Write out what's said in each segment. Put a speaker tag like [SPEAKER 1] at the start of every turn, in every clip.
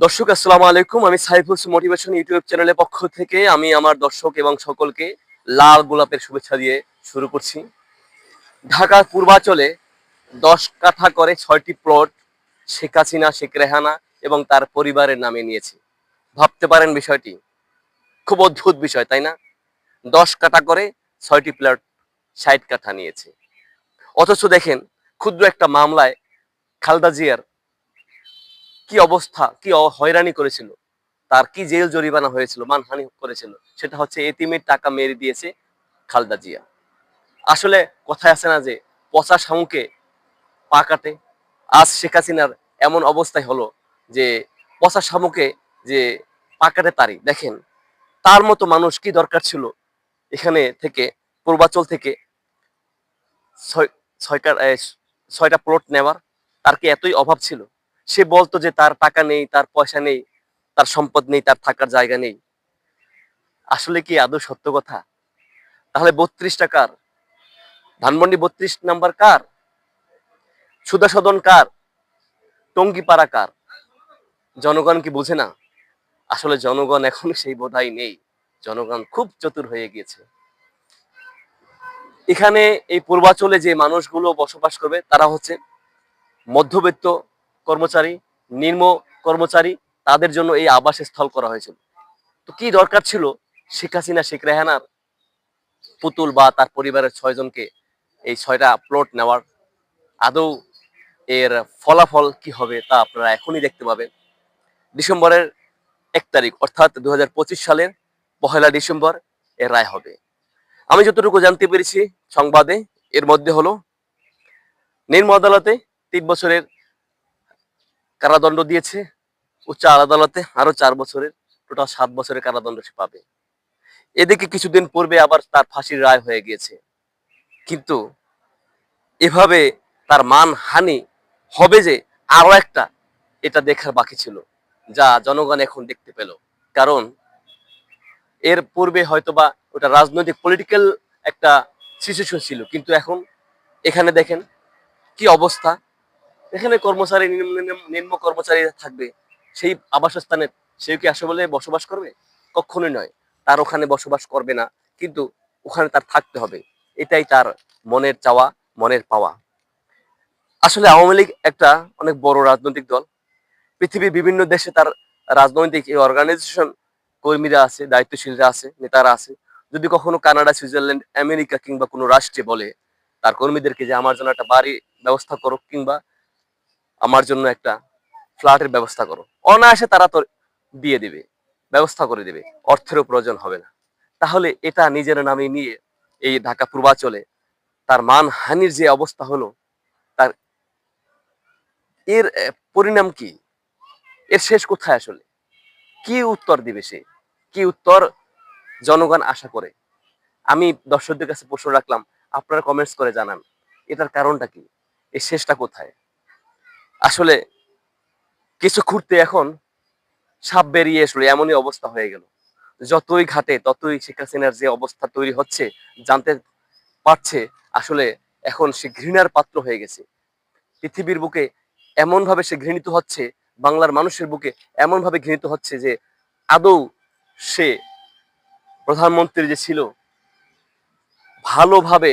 [SPEAKER 1] দর্শক, আসসালামু আলাইকুম। আমি সাইফুলস মোটিভেশন ইউটিউব চ্যানেলের পক্ষ থেকে আমি আমার দর্শক এবং সকলকে লাল গোলাপের শুভেচ্ছা দিয়ে শুরু করছি। ঢাকার পূর্বাঞ্চলে দশ কাঠা করে ছয়টি প্লট শেখ হাসিনা, শেখ রেহানা এবং তার পরিবারের নামে নিয়েছে। ভাবতে পারেন বিষয়টি? খুব অদ্ভুত বিষয়, তাই না? দশ কাঠা করে ছয়টি প্লট ষাট কাঠা নিয়েছে। অথচ দেখেন, ক্ষুদ্র একটা মামলায় খালদা জিয়ার কি অবস্থা, কি হয়রানি করেছিল, তার কি জেল জরিমানা হয়েছিল, মানহানি করেছিল, সেটা হচ্ছে এতিমের টাকা মেরে দিয়েছে খালদা জিয়া। আসলে কথায় আছে না যে, পচা শামুকে পা কাটে। আজ শেখ হাসিনার এমন অবস্থায় হলো যে, পচা শামুকে যে পা কাটে তারই, দেখেন, তার মতো মানুষ কি দরকার ছিল এখানে থেকে, পূর্বাচল থেকে ছয় ছয়টা ছয়টা প্লট নেওয়ার? তার কি এতই অভাব ছিল? সে বলতো যে তার টাকা নেই, তার পয়সা নেই, তার সম্পদ নেই, তার থাকার জায়গা নেই। আসলে কি আদৌ সত্য কথা? তাহলে বত্রিশ টাকার, ধানমন্ডি বত্রিশ নাম্বার কার? সুদা সদন কার? টঙ্গিপাড়া কার? জনগণ কি বুঝে না? আসলে জনগণ এখন সেই বোধাই নেই। জনগণ খুব চতুর হয়ে গিয়েছে। এখানে এই পূর্বাচলে যে মানুষগুলো বসবাস করবে, তারা হচ্ছে মধ্যবিত্ত কর্মচারী, নিম্ন কর্মচারী, তাদের জন্য এই আবাস স্থল করা হয়েছিল। তো কি দরকার ছিল? শেখ হাসিনা, শেখ রেহানার পুতুল বা তার পরিবারের ছয়জনকে এই ছয়টা প্লট নেওয়ার আদৌ এর ফলাফল কি হবে তা আপনারা এখনই দেখতে পাবেন। ডিসেম্বরের এক তারিখ, অর্থাৎ দু হাজার পঁচিশ সালের পহেলা ডিসেম্বর এর রায় হবে। আমি যতটুকু জানতে পেরেছি সংবাদে, এর মধ্যে হলো, নিম্ন আদালতে তিন বছরের কারাদণ্ড দিয়েছে। উচ্চ আদালতে আরও চার বছরের, টোটাল সাত বছরের কারাদণ্ড সে পাবে। এদিকে কিছুদিন পূর্বে আবার তার ফাঁসির রায় হয়ে গিয়েছে। কিন্তু এভাবে তার মান হানি হবে যে আরও একটা, এটা দেখার বাকি ছিল, যা জনগণ এখন দেখতে পেল। কারণ এর পূর্বে হয়তোবা ওটা রাজনৈতিক পলিটিক্যাল একটা সিচুয়েশন ছিল, কিন্তু এখন এখানে দেখেন কি অবস্থা। এখানে কর্মচারী নিম্ন কর্মচারী থাকবে। সেই আবাসস্থানে সে কি আসলে বসবাস করবে? কখনোই নয়। তার ওখানে বসবাস করবে না, কিন্তু ওখানে তার থাকতে হবে। এটাই তার মনের চাওয়া, মনের পাওয়া। আসলে আওয়ামী লীগ একটা অনেক বড় রাজনৈতিক দল। পৃথিবীর বিভিন্ন দেশে তার রাজনৈতিক এই অর্গানাইজেশন কর্মীরা আছে, দায়িত্বশীলরা আছে, নেতারা আছে। যদি কখনো কানাডা, সুইজারল্যান্ড, আমেরিকা কিংবা কোনো রাষ্ট্রে বলে, তার কর্মীদেরকে যে আমার জন্য একটা বাড়ি ব্যবস্থা করো কিংবা আমার জন্য একটা ফ্ল্যাটের ব্যবস্থা করো। অনায়াসে তারা তো দিয়ে দিবে, ব্যবস্থা করে দিবে। অর্থেরও প্রয়োজন হবে না। তাহলে এটা নিজের নামে নিয়ে এই ঢাকা পূর্বাচলে তার মান হানির যে অবস্থা হলো, তার এর পরিণাম কি? এর শেষ কোথায় আসলে? কি উত্তর দিবে সে? কি উত্তর জনগণ আশা করে? আমি দর্শকদের কাছে প্রশ্ন রাখলাম, আপনারা কমেন্টস করে জানান। এটার কারণটা কি? এর শেষটা কোথায়? আসলে কিছু খুঁড়তে এখন সাপ বেরিয়ে আসলো, এমনই অবস্থা হয়ে গেল। যতই ঘাটে, ততই শেখ হাসিনার যে অবস্থা তৈরি হচ্ছে, জানতে পারছে, আসলে এখন সে ঘৃণার পাত্র হয়ে গেছে। পৃথিবীর বুকে এমন ভাবে সে ঘৃণিত হচ্ছে, বাংলার মানুষের বুকে এমন ভাবে ঘৃণিত হচ্ছে যে আদৌ সে প্রধানমন্ত্রী যে ছিল, ভালোভাবে,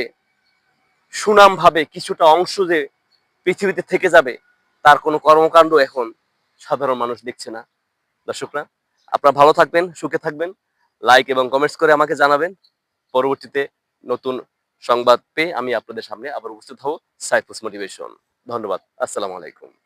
[SPEAKER 1] সুনামভাবে কিছুটা অংশ যে পৃথিবীতে থেকে যাবে তার কোনো কর্মকাণ্ড এখন সাধারণ মানুষ দেখছে না। দর্শকরা, আপনারা ভালো থাকবেন, সুখে থাকবেন। লাইক এবং কমেন্টস করে আমাকে জানাবেন। পরবর্তীতে নতুন সংবাদ পেয়ে আমি আপনাদের সামনে আবার উপস্থিত হব সাইফুস মোটিভেশন। ধন্যবাদ। আসসালামু আলাইকুম।